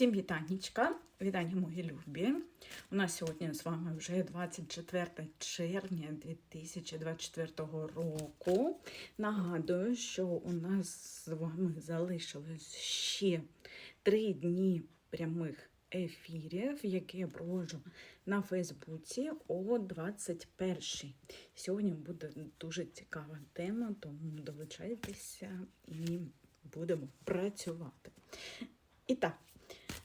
Всім вітанечка, вітання мої любі. У нас сьогодні з вами вже 24 червня 2024 року. Нагадую, що у нас з вами залишилось ще три дні прямих ефірів, які я проводжу на Фейсбуці о 21 Сьогодні буде дуже цікава тема, тому долучайтеся і будемо працювати. І так,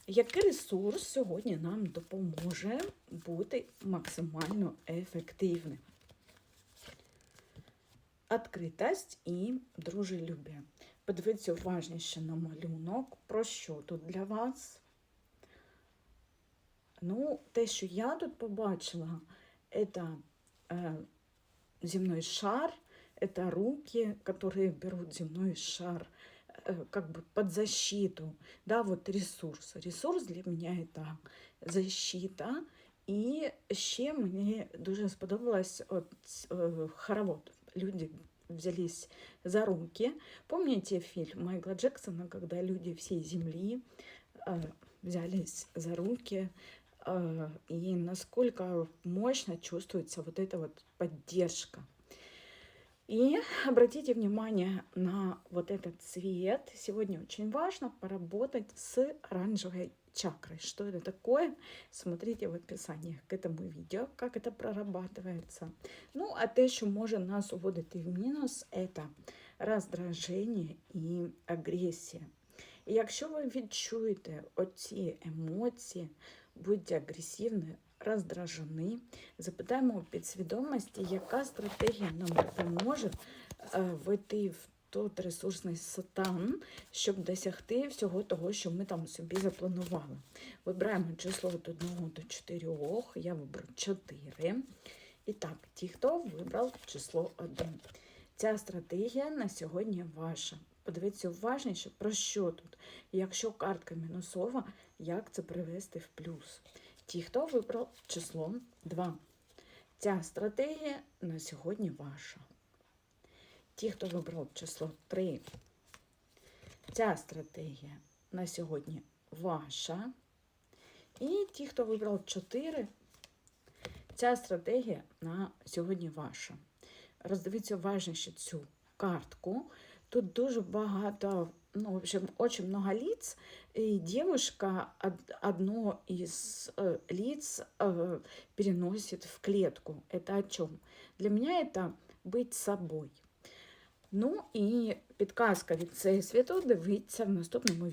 який ресурс сьогодні нам допоможе бути максимально ефективним? Відкритість і дружелюбие. Подивіться уважніше на малюнок. Про що тут для вас? Ну, те, що я тут побачила, це е, земной шар, это руки, которые берут земной шар э, Как бы под защиту, да, вот ресурс. Ресурс для меня это защита. І ще мені дуже сподобалось от, э, хоровод. Люди взялись за руки. Помните фильм Майкла Джексона, когда люди всей земли э, взялись за руки, э, и насколько мощно чувствуется вот эта вот поддержка. И обратите внимание на вот этот цвет. Сегодня очень важно поработать с оранжевой чакрой. Что это такое? Смотрите в описании к этому видео, как это прорабатывается. Ну, а те, що може нас уводити в мінус, це роздраження і агресія. І якщо ви відчуєте оці емоції, будьте агресивні, Роздражені, запитаємо у підсвідомості, яка стратегія нам допоможе е, вийти в тот ресурсний стан, щоб досягти всього того, що ми там собі запланували. Вибираємо число від 1 до 4, я виберу 4. І так, ті, хто вибрав число 1. Ця стратегія на сьогодні ваша. Подивіться уважніше, про що тут. Якщо картка мінусова, як це привести в плюс. Ті, хто вибрав число 2. Ця стратегія на сьогодні ваша. Ті, хто вибрав число 3. Ця стратегія на сьогодні ваша. І ті, хто вибрав 4, ця стратегія на сьогодні ваша. Роздивіться уважніше цю картку. Тут дуже багато, ну, в общем, очень много лиц, и девушка одно из э, лиц э, переносит в клетку. Это о чем? Для меня это быть собой. Ну і підказка від Всесвіту дивіться в наступному